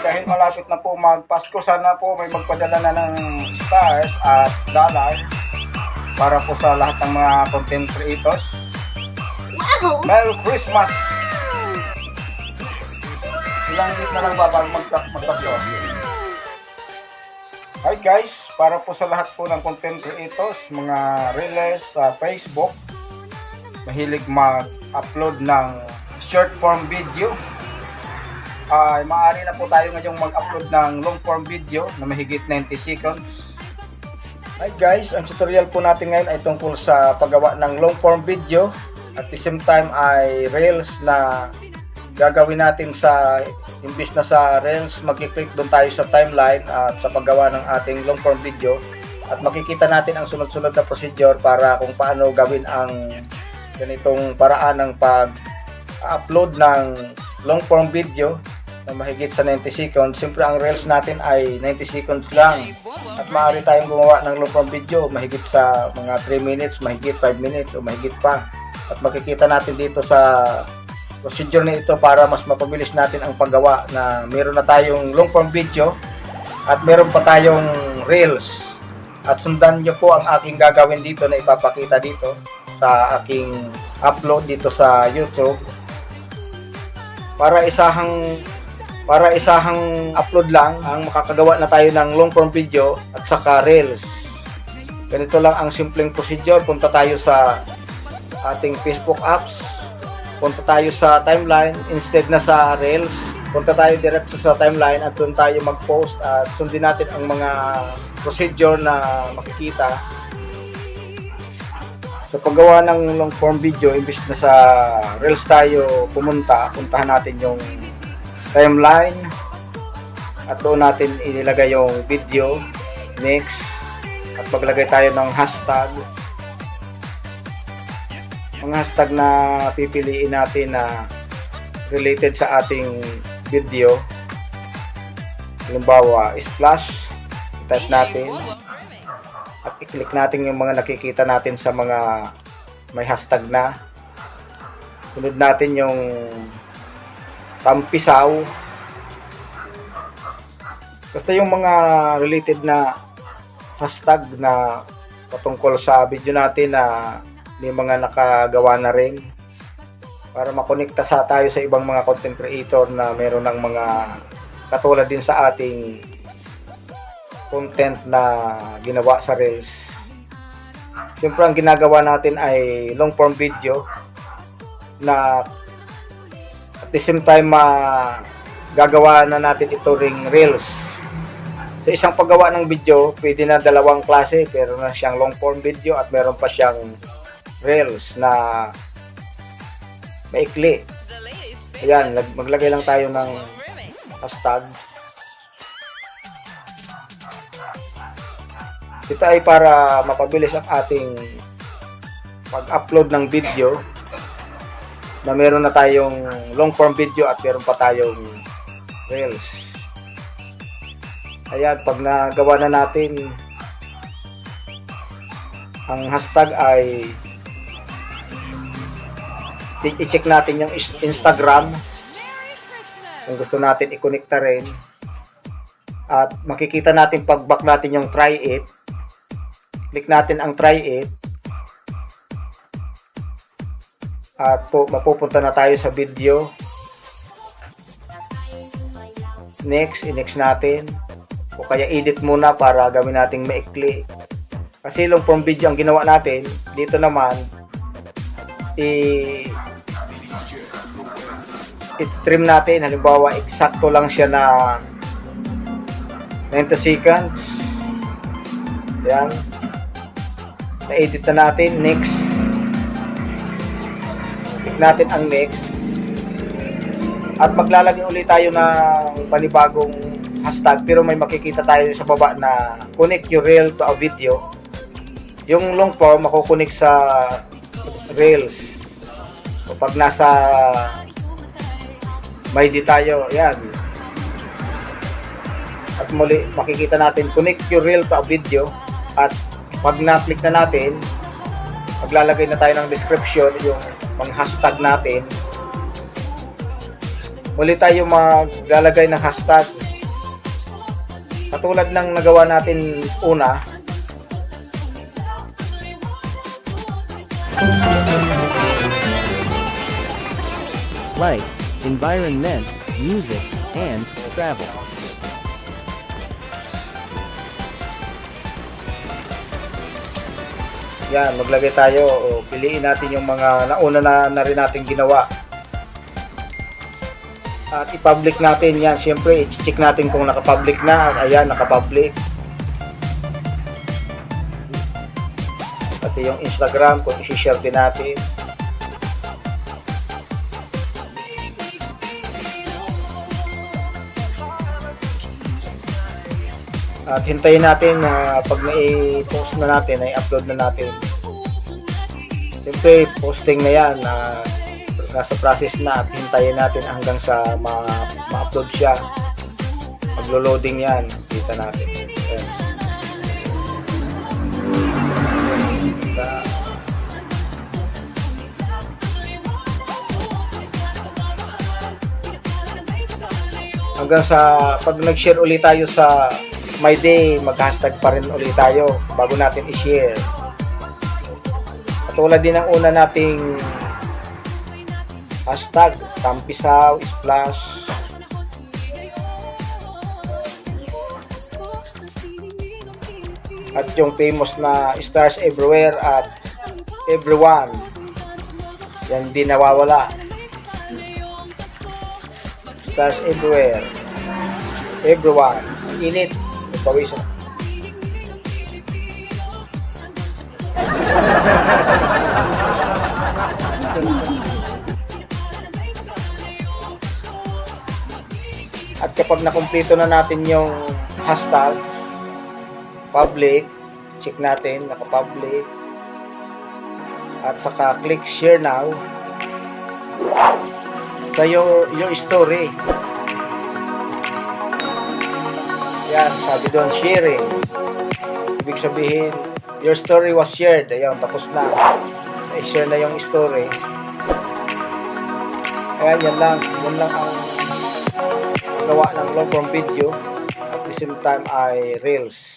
Dahil malapit na po magpasko, sana po may magpadala na ng stars at dollar para po sa lahat ng mga content creators. Wow! Merry Christmas! Ilang week na lang ba bago magpa- magpasko? Hi guys, para po sa lahat po ng content creators, mga reels sa Facebook, mahilig mag-upload ng short form video, ay maaari na po tayo ngayong mag-upload ng long form video na mahigit 90 seconds. Hi guys, ang tutorial po natin ngayon ay tungkol sa paggawa ng long form video. At the same time ay reels na gagawin natin sa imbis na sa reels magkiklik doon tayo sa timeline at sa paggawa ng ating long form video. At makikita natin ang sunod-sunod na procedure para kung paano gawin ang ganitong paraan ng pag-upload ng long form video na mahigit sa 90 seconds. Siyempre ang reels natin ay 90 seconds lang at maaari tayong gumawa ng long form video mahigit sa mga 3 minutes, mahigit 5 minutes o mahigit pa. At makikita natin dito sa procedure na ito para mas mapabilis natin ang paggawa na meron na tayong long form video at meron pa tayong reels. At sundan nyo po ang aking gagawin dito na ipapakita dito sa aking upload dito sa YouTube para isahang para isahang upload lang ang makakagawa na tayo ng long form video at saka reels. Ganito lang ang simpleng procedure. Punta tayo sa ating Facebook apps. Punta tayo sa timeline instead na sa reels. Punta tayo diretso sa timeline at doon tayo mag-post at sundin natin ang mga procedure na makikita sa paggawa ng long form video, imbis na sa Reels tayo pumunta, puntahan natin yung timeline. At doon natin inilagay yung video next at maglagay tayo ng hashtag. Mga hashtag na pipiliin natin na related sa ating video halimbawa splash type natin at i-click natin yung mga nakikita natin sa mga may hashtag na. Sunod natin yung tampisaw. Basta yung mga related na hashtag na patungkol sa video natin na may mga nakagawa na rin para makonekta sa tayo sa ibang mga content creator na meron ng mga katulad din sa ating content na ginawa sa Reels. Siyempre ang ginagawa natin ay long form video na at the same time ma gagawa na natin ito ring Reels. Sa isang paggawa ng video, pwede na dalawang klase, pero na siyang long form video at meron pa siyang Reels na maikli. Ayan, lag- maglagay lang tayo ng hashtag Ito ay para mapabilis ang ating pag-upload ng video na meron na tayong long form video at meron pa tayong reels. Ayan, pag nagawa na natin ang hashtag ay i-check natin yung Instagram. Kung gusto natin i-connecta rin. At makikita natin pag back natin yung try it click natin ang try it. At po mapupunta na tayo sa video. Next i-next natin. O kaya edit muna para gawin nating maikli. Kasi long form video ang ginawa natin. Dito naman i i-trim natin. Halimbawa eksakto lang siya na 90 seconds. Yan na-edit na natin. Next. Click natin ang next. At maglalagay ulit tayo ng panibagong hashtag pero may makikita tayo sa baba na connect your reel to a video. Yung long form makukunik sa reels. O pag nasa may di tayo yan. At muli makikita natin connect your reel to a video. At pag na-click na natin maglalagay na tayo ng description yung mga hashtag natin. Muli tayo maglalagay ng hashtag. Katulad ng nagawa natin una, like environment, music, and travel. Yan, maglagay tayo o piliin natin yung mga nauna na, na rin natin ginawa. At i-public natin yan. Siyempre, i-check natin kung naka-public na. Ayan, naka-public. Pati yung Instagram, kung i-share din natin. At hintayin natin na pag na-post na natin, ay upload na natin. Siyempre, posting na yan na nasa process na at hintayin natin hanggang sa ma- ma-upload siya. Maglo-loading yan. Kita natin. Ayan. Sa- hanggang sa pag nag-share ulit tayo sa My Day, mag-hashtag pa rin ulit tayo bago natin i-share. Katulad din ng una nating hashtag, Tampisaw, Splash. At yung famous na Stars Everywhere at Everyone. Yan din nawawala. Stars Everywhere. Everyone. Init. Pawisan. kapag nakumpleto na natin yung hashtag, public, check natin, naka-public, at saka click share now, sa your, your story. Yan, sabi doon, sharing. Ibig sabihin, your story was shared. Ayun, tapos na. I-share na yung story. Ayan, yan lang. Yan lang ang gawa ng long form video. At the same time ay reels.